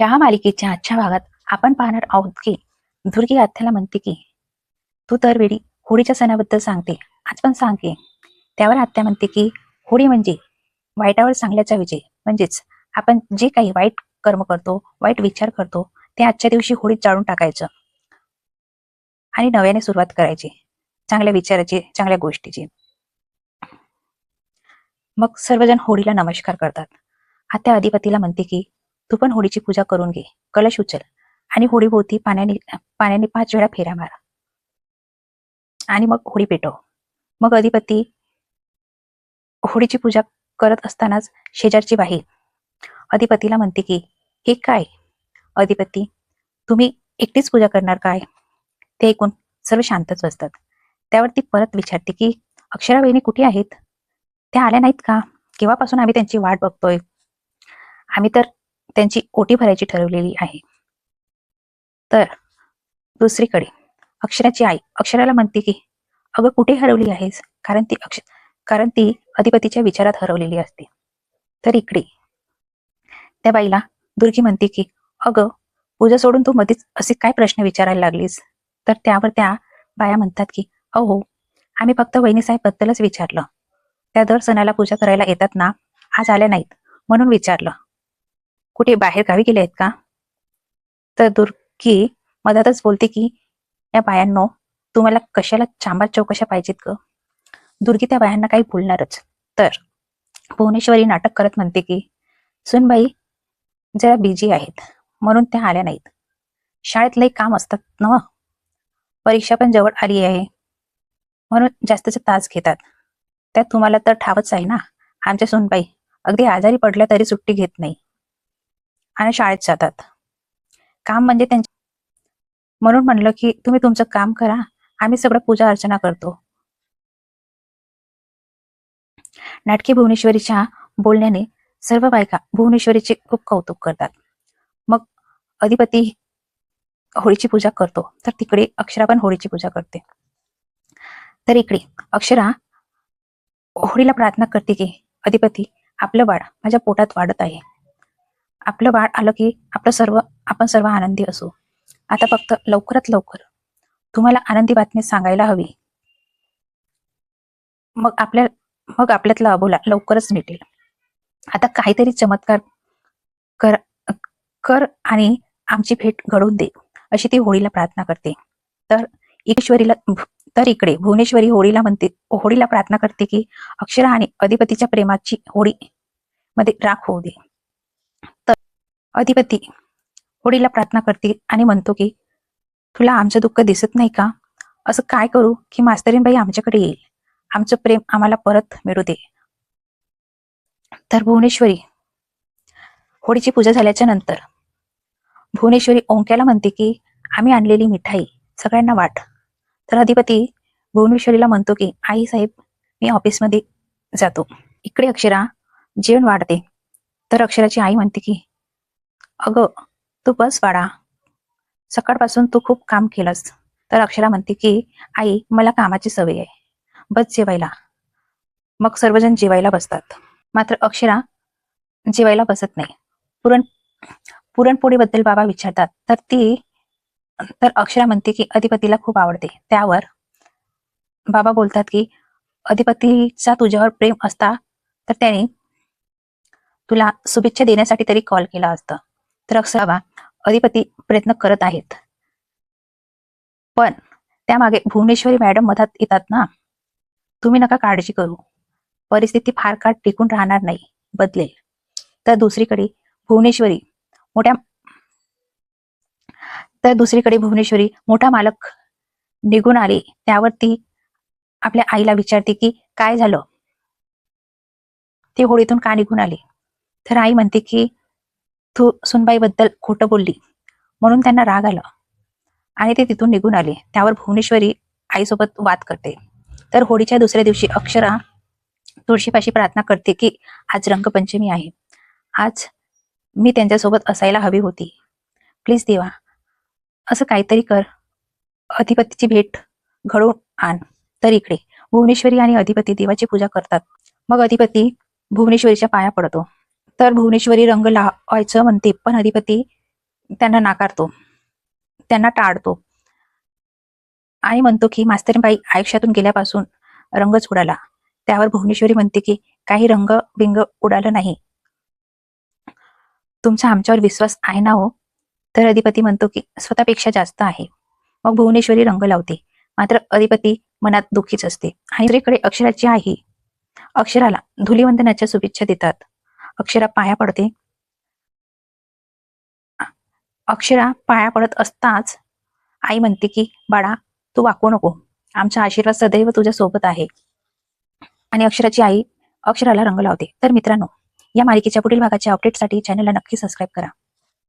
या मालिकेच्या आजच्या भागात आपण पाहणार आहोत की दुर्गी आत्याला म्हणते की तू दरवेळी होळीच्या सणाबद्दल सांगते. आज पण सांग की त्यावर आत्या म्हणते की होळी म्हणजे वाईटावर चांगल्याचा विजय. म्हणजेच आपण जे काही वाईट कर्म करतो वाईट विचार करतो ते आजच्या दिवशी होळीत जाळून टाकायचं आणि नव्याने सुरुवात करायची. चांगल्या विचाराची चांगल्या गोष्टीची. मग सर्वजण होळीला नमस्कार करतात. आत्या अधिपतीला म्हणते की तू पण होळीची पूजा करून घे. कलश उचल. आणि होळीभोवती पाण्याने पाण्याने पाच वेळा फेऱ्या मार. आणि मग होळी पेटव. मग अधिपती होळीची पूजा करत असतानाच शेजारची बाई अधिपतीला म्हणते की हे काय? अधिपती तुम्ही एकटीच पूजा करणार काय? ते ऐकून सर्व शांतच बसतात. त्यावर ती परत विचारते की अक्षरा बहिणी कुठे आहेत? त्या आल्या नाहीत का? केव्हापासून आम्ही त्यांची वाट बघतोय? आम्ही तर त्यांची ओटी भरायची ठरवलेली आहे. तर दुसरीकडे अक्षराची आई अक्षराला म्हणते की अगं कुठे हरवली आहेस? कारण ती अक्ष कारण ती अधिपतीच्या विचारात हरवलेली असते. तर इकडे त्या बाईला दुर्गी म्हणते की अगं पूजा सोडून तू मध्येच असे काय प्रश्न विचारायला लागलीस? तर त्यावर त्या बाया म्हणतात की अहो हो, आम्ही फक्त वहिनीसाहेबबद्दलच विचारलं. त्या दर सणाला पूजा करायला येतात ना? आज आल्या नाहीत म्हणून विचारलं. कुठे बाहेर गावी गेले आहेत का? तर दुर्गी मधातच बोलते की या बायांनो तुम्हाला कशाला चांबा चौकशा पाहिजेत ग? दुर्गी त्या बायांना काही बोलणारच. तर भुवनेश्वरी नाटक करत म्हणते की सुनबाई जरा बिझी आहेत म्हणून त्या आल्या नाहीत. शाळेत लई काम असतात ना परीक्षा पण जवळ आली आहे. म्हणून जास्तचे तास घेतात. त्यात तुम्हाला तर ठावच आहे ना आमच्या सुनबाई. अगदी आजारी पडल्या तरी सुट्टी घेत नाही. आणि शाळेत जातात. काम म्हणजे त्यांच्या म्हणून म्हणलं की तुम्ही तुमचं काम करा. आम्ही सगळं पूजा अर्चना करतो. नाटकी भुवनेश्वरीच्या बोलण्याने सर्व बायका भुवनेश्वरीचे खूप कौतुक करतात. मग अधिपती होळीची पूजा करतो. तर तिकडे अक्षरा पण होळीची पूजा करते. तर इकडे अक्षरा होळीला प्रार्थना करते की अधिपती आपलं बाळ माझ्या पोटात वाढत आहे. आपलं बाळ आलं की आपलं सर्व आपण सर्व आनंदी असू. आता फक्त लवकरात लवकर तुम्हाला आनंदी बातमी सांगायला हवी. मग आपल्या मग आपल्यातला अबोला लवकरच मिटेल. आता काहीतरी चमत्कार कर कर आणि आमची भेट घडवून दे अशी ती होळीला प्रार्थना करते. तर ईश्वरीला तर इकडे भुवनेश्वरी होळीला म्हणते होळीला प्रार्थना करते की अक्षरा आणि अधिपतीच्या प्रेमाची होळी मध्ये राख होऊ दे. अधिपती होळीला प्रार्थना करते आणि म्हणतो की तुला आमचं दुःख दिसत नाही का? असं काय करू की मास्तरीनबाई आमच्याकडे येईल? आमचं प्रेम आम्हाला परत मिळू दे. तर भुवनेश्वरी होळीची पूजा झाल्याच्यानंतर भुवनेश्वरी ओंक्याला म्हणते की आम्ही आणलेली मिठाई सगळ्यांना वाट. तर अधिपती भुवनेश्वरीला म्हणतो की आई साहेब मी ऑफिसमध्ये जातो. इकडे अक्षरा जेवण वाढते. तर अक्षराची आई म्हणते की अगं तू बस वाडा सकाळपासून तू खूप काम केलंस. तर अक्षरा म्हणते की आई मला कामाची सवय आहे. बस जेवायला. मग सर्वजण जेवायला बसतात. मात्र अक्षरा जेवायला बसत नाही. पुरण पुरणपोळीबद्दल बाबा विचारतात. तर ती तर अक्षरा म्हणते की अधिपतीला खूप आवडते. त्यावर बाबा बोलतात की अधिपतीचा तुझ्यावर प्रेम असता तर त्याने तुला शुभेच्छा देण्यासाठी तरी कॉल केला असता. तर अधिपती प्रयत्न करत आहेत. पण त्यामागे भुवनेश्वरी मॅडम मधात येतात ना? तुम्ही नका काळजी करू. परिस्थिती फार काळ टिकून राहणार नाही बदलेल. तर दुसरीकडे भुवनेश्वरी मोठ्या तर दुसरीकडे भुवनेश्वरी मोठा मालक निघून आले. त्यावर ती आपल्या आईला विचारते की काय झालं? ते होळीतून का निघून आले? तर आई म्हणते की तू सुनबाईबद्दल खोटं बोलली. म्हणून त्यांना राग आला. आणि ते तिथून निघून आले. त्यावर भुवनेश्वरी आईसोबत वाद करते. तर होळीच्या दुसऱ्या दिवशी अक्षरा तुळशीपाशी प्रार्थना करते की आज रंगपंचमी आहे. आज मी त्यांच्यासोबत असायला हवी होती. प्लीज देवा असं काहीतरी कर. अधिपतीची भेट घडवून आण. तर इकडे. भुवनेश्वरी आणि अधिपती देवाची पूजा करतात. मग अधिपती भुवनेश्वरीच्या पाया पडतो. तर भुवनेश्वरी रंग लावायचं म्हणते पण अधिपती त्यांना नाकारतो. त्यांना टाळतो. आणि म्हणतो की मास्तरीबाई आयुष्यातून गेल्यापासून रंगच उडाला. त्यावर भुवनेश्वरी म्हणते की काही रंग बिंग उडालं नाही. तुमचा आमच्यावर विश्वास आहे ना हो? तर अधिपती म्हणतो की स्वतःपेक्षा जास्त आहे. मग भुवनेश्वरी रंग लावते. मात्र अधिपती मनात दुःखीच असते. आणि दुसरीकडे अक्षराची आई अक्षराला धुलीवंदनाच्या शुभेच्छा देतात. अक्षरा पाया पडते. अक्षरा पाया पडत असताच आई म्हणते की बाळा तू वाकू नको. आमचा आशीर्वाद सदैव तुझ्या सोबत आहे. आणि अक्षराची आई अक्षराला रंग लावते. तर मित्रांनो या मालिकेच्या पुढील भागाच्या अपडेटसाठी चॅनलला नक्की सबस्क्राईब करा.